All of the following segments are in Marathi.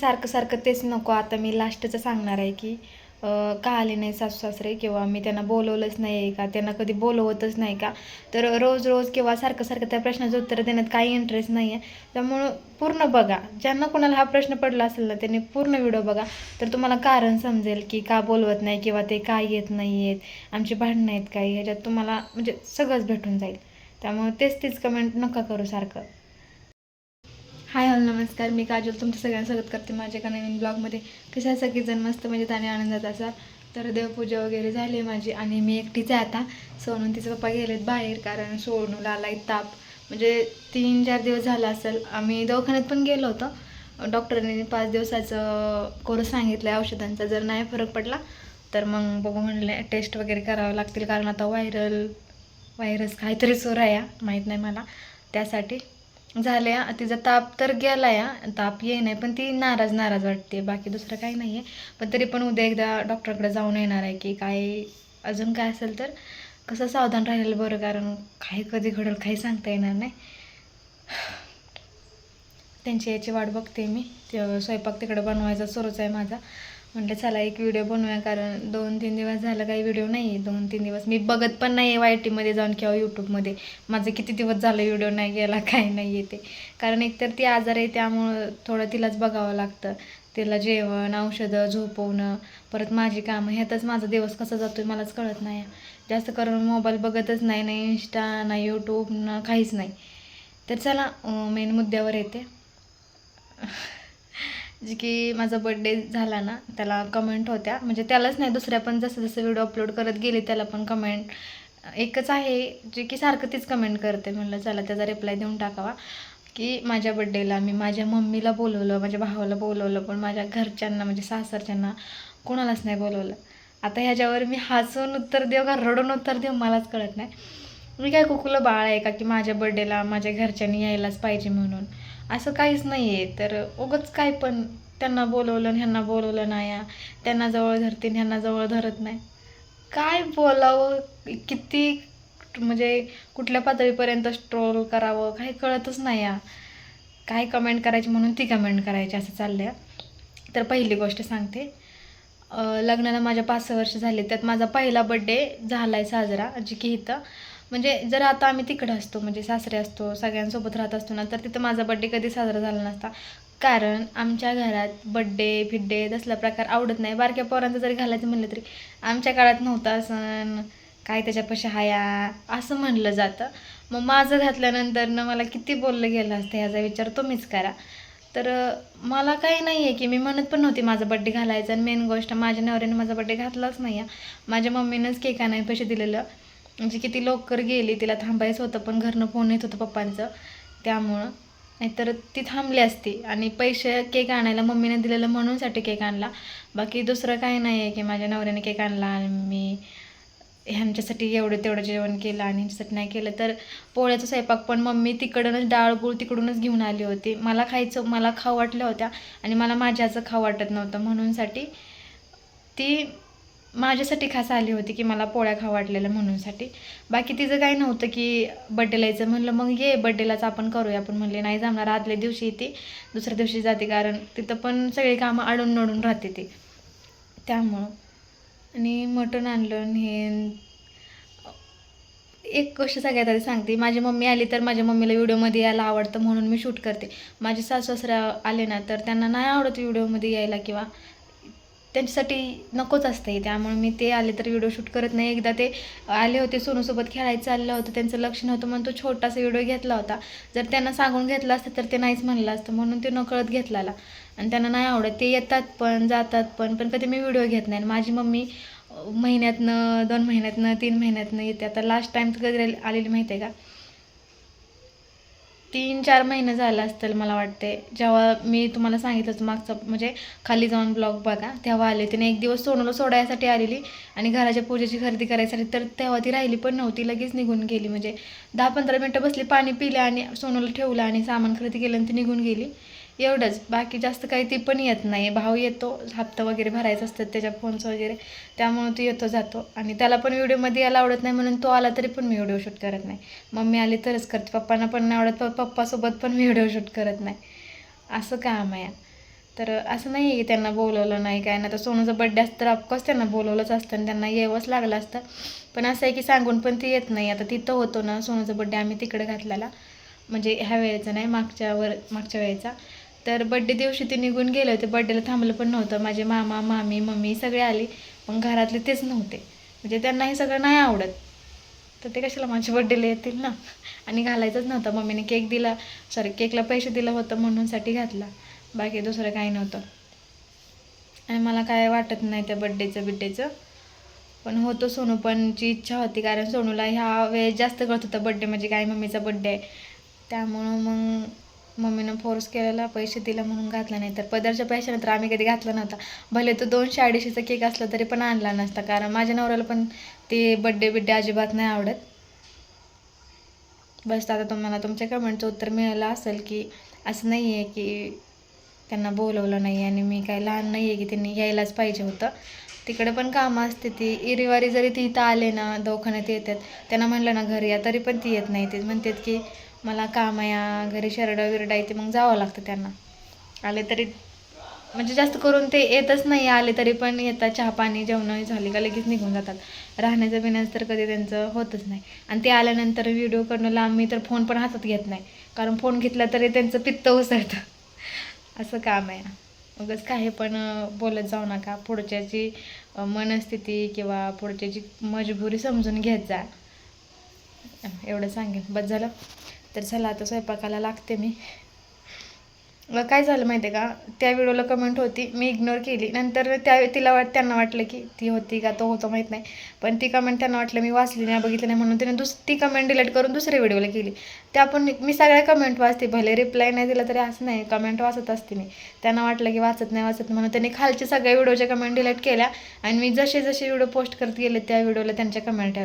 सारखं सारखं तेच नको आता मी लास्टचं सांगणार आहे की का आले नाही सासू सासरे किंवा मी त्यांना बोलवलंच नाही आहे का त्यांना कधी बोलवतच नाही का तर रोज रोज किंवा सारखं सारखं त्या प्रश्नाचं उत्तर देण्यात काही इंटरेस्ट नाही आहे त्यामुळं पूर्ण बघा ज्यांना कोणाला हा प्रश्न पडला असेल ना त्यांनी पूर्ण व्हिडिओ बघा तर तुम्हाला कारण समजेल की का बोलवत नाही किंवा ते काय येत नाही आहेत आमची भांडणं आहेत काही ह्याच्यात तुम्हाला म्हणजे सगळंच भेटून जाईल. त्यामुळे तेच तीच कमेंट नका करू सारखं. हाय हॅलो नमस्कार. मी काजल तुमचं सगळ्यांना स्वागत करते माझ्या एका नवीन ब्लॉगमध्ये. कशा सगळेजण मस्त म्हणजे आणि आनंदात असाल? तर देवपूजा वगैरे झाली आहे माझी आणि मी एकटीच आहे आता. सोनून तिचे पप्पा गेलेत बाहेर कारण सोनूला आलाय ताप. म्हणजे तीन चार दिवस झाला असेल. आम्ही दवाखान्यात पण गेलो होतो. डॉक्टरांनी पाच दिवसाचं कोर्स सांगितलं आहे औषधांचा. जर नाही फरक पडला तर मग बघू म्हणलं टेस्ट वगैरे करावं लागतील. कारण आता व्हायरल व्हायरस काहीतरी सुरू आहे माहीत नाही मला. त्यासाठी झाले तिचा ताप तर गेला या ताप येई नाही पण ती नाराज नाराज वाटते. बाकी दुसरं काही नाही आहे पण तरी पण उद्या एकदा डॉक्टरकडे जाऊन येणार आहे की काय अजून काय असेल तर कसं सावधान राहिलेलं बरं? कारण काही कधी घडेल काही सांगता येणार नाही. त्यांची याची वाट बघते मी. स्वयंपाक तिकडे बनवायचा सुरूच आहे माझा. म्हटलं चला एक व्हिडिओ बनवूया कारण दोन तीन दिवस झालं काही व्हिडिओ नाही आहे दोन तीन दिवस मी बघत पण नाही आहे वाय टीमध्ये जाऊन किंवा यूट्यूबमध्ये माझं किती दिवस झालं व्हिडिओ नाही गेला काय नाही येते. कारण एकतर ती आजार आहे त्यामुळं थोडं तिलाच बघावं लागतं. तिला जेवण औषधं झोपवणं परत माझी कामं ह्यातच माझा दिवस कसा जातो मलाच कळत नाही. जास्त करून मोबाईल बघतच नाही ना इन्स्टा ना यूट्यूब ना काहीच नाही. तर चला मेन मुद्द्यावर येते. जे की माझा बड्डे झाला ना त्याला कमेंट होत्या. म्हणजे त्यालाच नाही दुसऱ्या पण जसं जसं व्हिडिओ अपलोड करत गेले त्याला पण कमेंट एकच आहे जे की सारखं तीच कमेंट करते. म्हणलं चला त्याचा रिप्लाय देऊन टाकावा. की माझ्या बड्डेला मी माझ्या मम्मीला बोलवलं माझ्या भावाला बोलवलं पण माझ्या घरच्यांना म्हणजे सासरच्यांना कोणालाच नाही बोलवलं. आता ह्याच्यावर मी हसून उत्तर देऊ का रडून उत्तर देऊ मलाच कळत नाही. मी काय कुकुलं बाळ आहे का की माझ्या बड्डेला माझ्या घरच्यांनी यायलाच पाहिजे म्हणून? असं काहीच नाही आहे तर उगच काय पण त्यांना बोलवलं आणि ह्यांना बोलवलं नाही. त्यांना जवळ धरते ह्यांना जवळ धरत नाही. काय बोलावं? किती म्हणजे कुठल्या पातळीपर्यंत स्ट्रोल करावं? काही कळतच नाही. या काय कमेंट करायची म्हणून ती कमेंट करायची असं चाललं आहे तर पहिली गोष्ट सांगते. लग्नाला माझ्या पाच सहा वर्ष झाले. त्यात माझा पहिला बड्डे झाला आहे साजरा जी की इथं. म्हणजे जर आता आम्ही तिकडं असतो म्हणजे सासरे असतो सगळ्यांसोबत राहत असतो ना तर तिथं माझा बड्डे कधी साजरा झाला नसता. कारण आमच्या घरात बड्डे फिड्डे तसला प्रकार आवडत नाही. बारक्या पोरांचं जरी घालायचं म्हणलं तरी आमच्या काळात नव्हता सण. काय त्याच्यापाशी हाया? असं म्हणलं जातं. मग माझं घातल्यानंतर ना मला किती बोललं गेलं असतं ह्याचा विचार तुम्हीच करा. तर मला काही नाही आहे की मी म्हणत पण नव्हती माझा बड्डे घालायचा. आणि मेन गोष्ट माझ्या नवऱ्याने माझा बड्डे घातलाच नाही आहे माझ्या मम्मीनंच केक आणायला पैसे दिलेलं. म्हणजे किती लवकर गेली तिला थांबायचं होतं पण घरनं फोन येत होतं पप्पांचं. त्यामुळं. नाहीतर ती थांबली असती. आणि पैसे केक आणायला मम्मीने दिलेलं म्हणूनसाठी केक आणला. बाकी दुसरं काही नाही आहे की माझ्या नवऱ्याने केक आणला आणि मी ह्यांच्यासाठी एवढं तेवढं जेवण केलं आणि ह्यांच्यासाठी नाही केलं. तर पोळ्याचा स्वयंपाक पण मम्मी तिकडूनच डाळ गुळ तिकडूनच घेऊन आली होती. मला खायचं मला खाऊ वाटल्या होत्या आणि मला माझ्याचं खाऊ वाटत नव्हतं. म्हणूनसाठी ती माझ्यासाठी खास आली होती की मला पोळ्या खाऊ वाटलेल्या म्हणूनसाठी बाकी तिचं काही नव्हतं की बड्डेला यायचं म्हणलं मग ये बड्डेलाच आपण करूया. आपण म्हणले नाही जमणार आदल्या दिवशी येते दुसऱ्या दिवशी जाते. कारण तिथं पण सगळी कामं अडून नडून राहते ती. त्यामुळं. आणि मटण आणलं आणि हे एक गोष्ट सगळ्यात आधी सांगते. माझी मम्मी आली तर माझ्या मम्मीला व्हिडिओमध्ये यायला आवडतं म्हणून मी शूट करते. माझे सासू आले ना तर त्यांना नाही आवडत व्हिडिओमध्ये यायला किंवा त्यांच्यासाठी नकोच असते त्यामुळे मी ते आले तर व्हिडिओ शूट करत नाही. एकदा ते आले होते सोनूसोबत खेळायचं चाललं होतं. त्यांचं लक्ष नव्हतं म्हणून तो छोटासा व्हिडिओ घेतला होता. जर त्यांना सांगून घेतला असतं तर ते नाहीच म्हणलं असतं. म्हणून ते नकळत घेतलेला. आणि त्यांना नाही आवडत. ते येतात पण जातात पण. पण कधी मी व्हिडिओ घेत नाही. आणि माझी मम्मी महिन्यातनं दोन महिन्यातनं तीन महिन्यातनं येते. आता लास्ट टाईम कधी आलेली माहिती आहे का? तीन चार महिने झालं असतील मला वाटते. जेव्हा मी तुम्हाला सांगितलं होतं मागचं म्हणजे खाली जाऊन ब्लॉग बघा तेव्हा आले तिने एक दिवस सोनूला सोडायसाठी आलेली आणि घराच्या पूजेची खरेदी करायसाठी तर तेव्हा ती राहिली पण नव्हती लगेच निघून गेली. म्हणजे दहा पंधरा मिनटं बसली पाणी पिलं आणि सोनूला ठेवलं आणि सामान खरेदी केलं आणि ती निघून गेली. एवढंच. बाकी जास्त काही ती पण येत नाही. भाऊ येतो हप्ता वगैरे भरायचं असतात त्याच्या फोनचं वगैरे. त्यामुळे तो येतो जातो. आणि त्याला पण व्हिडिओमध्ये यायला आवडत नाही म्हणून तो आला तरी पण मी व्हिडिओ शूट करत नाही. मम्मी आली तरच करते. पप्पांना पण नाही आवडत प- पप्पासोबत पण मी व्हिडिओ शूट करत नाही. असं काम आहे. तर असं नाही आहे की त्यांना बोलवलं नाही काय नाही. तर सोनूचा बड्डे असतं तर ऑफकोर्स त्यांना बोलवलंच असतं आणि त्यांना यावंच लागलं असतं. पण असं आहे की सांगून पण ती येत नाही. आता तिथं होतो ना सोनूचा बड्डे आम्ही तिकडे घातलेला. म्हणजे ह्या वेळेचा नाही मागच्या वर मागच्या वेळेचा. तर बड्डे दिवशी ते निघून गेले होते. बड्डेला थांबलं पण नव्हतं. माझे मामा मामी मम्मी सगळे आली. पण घरातले तेच नव्हते. म्हणजे त्यांना हे सगळं नाही आवडत. तर ते कशाला माझ्या बड्डेला येतील ना? आणि घालायचंच नव्हतं. मम्मीने केक दिला. सॉरी केकला पैसे दिलं होतं म्हणूनसाठी घातला. बाकी दुसरं काही नव्हतं. आणि मला काय वाटत नाही त्या बड्डेचं बिड्डेचं पण होतो सोनू पणची इच्छा होती. कारण सोनूला ह्या वेळेस जास्त कळत होतं बड्डे म्हणजे काय मम्मीचा बड्डे आहे. त्यामुळं मग मम्मीनं फोर्स केलेला पैसे दिला म्हणून घातला नाही. तर पदरच्या पैशाने तर आम्ही कधी घातला नव्हता. भले तो दोनशे अडीचशेचा केक असला तरी पण आणला नसता. कारण माझ्या नवऱ्याला पण ते बड्डे बिड्डे अजिबात नाही आवडत. बस आता तुम्हाला तुमच्या कमेंटचं उत्तर मिळालं असेल की असं नाही आहे की त्यांना बोलवलं नाही आणि मी काय लहान नाही आहे की त्यांनी यायलाच पाहिजे होतं. तिकडे पण कामं असते ती. इरिवारी जरी ती इथं आले ना दवाखान्यात येतात त्यांना म्हणलं ना घरी या. तरी पण ती येत नाही. ते म्हणतात की मला काम आहे या, घरी शरडा विरडा येते मग जावं लागतं त्यांना. आले तरी म्हणजे जास्त करून ते येतच नाही आले तरी पण येतात चहा पाणी जेवणं झाली का लगेच निघून जातात. राहण्याचं बिण्याचं तर कधी त्यांचं होतच नाही. आणि ते आल्यानंतर व्हिडिओ करणं लांब मी तर फोन पण हातात घेत नाही. कारण फोन घेतला तरी त्यांचं पित्त उसळतं. असं काम आहे. उगाच काही पण बोलत जाऊ नका. पुढच्याची मनस्थिती किंवा पुढच्याची मजबुरी समजून घेत जा. एवढं सांगेन. बस झालं? तर चला आता स्वयंपाकाला लागते मी. व काय झालं माहिती आहे का? त्या व्हिडिओला कमेंट होती मी इग्नोर केली. नंतर त्या तिला वाट त्यांना वाटलं की ती होती का तो होतो माहीत नाही. पण ती कमेंट त्यांना वाटलं मी वाचली नाही बघितली नाही म्हणून तिने दुस ती कमेंट डिलीट करून दुसऱ्या व्हिडिओला केली. त्या पण मी सगळ्या कमेंट वाचते भले रिप्लाय नाही दिला तरी असं नाही कमेंट वाचत असते मी. त्यांना वाटलं की वाचत नाही वाचत म्हणून त्यांनी खालचे सगळ्या व्हिडिओच्या कमेंट डिलीट केल्या आणि मी जसे जसे व्हिडिओ पोस्ट करत गेले त्या व्हिडिओला त्यांच्या कमेंट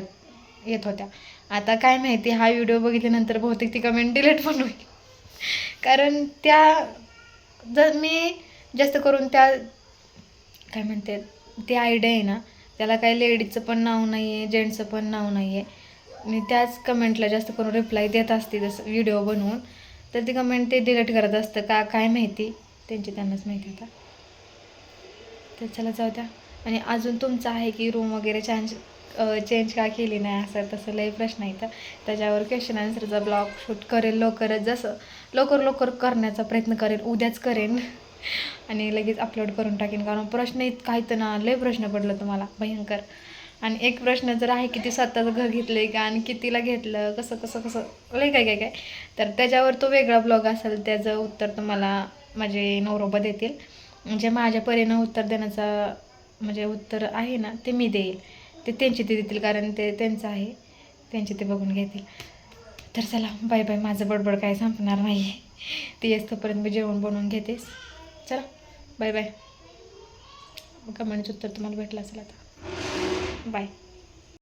येत होत्या. आता काय माहिती हा व्हिडिओ बघितल्यानंतर बहुतेक ती कमेंट डिलीट पण होईल. कारण त्या जर मी जास्त करून त्या काय म्हणते ती आयडिया आहे ना त्याला काही लेडीजचं पण नाव नाही आहे जेंट्सचं पण नाव नाही आहे मी त्याच कमेंटला जास्त करून रिप्लाय देत असते जसं व्हिडिओ बनवून. तर ती कमेंट ते डिलीट करत असतं का काय माहिती? त्यांची त्यांनाच माहिती आता. तर चला जाऊ द्या. आणि अजून तुमचं आहे की रूम वगैरे चेंज चेंज का केली नाही असं तसं लई प्रश्न आहे तर त्याच्यावर क्वेश्चन आन्सरचा ब्लॉग शूट करेल लवकरच जसं. लवकर लवकर करण्याचा प्रयत्न करेन उद्याच करेन. आणि लगेच अपलोड करून टाकेन. कारण प्रश्न इतका तर ना लय प्रश्न पडलं तुम्हाला. भयंकर. आणि एक प्रश्न जर आहे की ती स्वतःचं घर घेतलं आहे का आणि कितीला घेतलं कसं कसं कसं लय काय काय काय. तर त्याच्यावर तो वेगळा ब्लॉग असेल त्याचं उत्तर तुम्हाला माझे नवरोबा देतील. म्हणजे माझ्या परीनं उत्तर देण्याचा म्हणजे उत्तर आहे ना ते मी देईल. ते त्यांचे ते देतील कारण ते त्यांचं आहे. त्यांचे ते बघून घेतील. तर चला बाय बाय. माझं बडबड काय संपणार नाही ते येतोपर्यंत मी जेवण बनवून घेतेस. चला बाय बाय. कमेंटचं उत्तर तुम्हाला भेटलं असेल आता. बाय.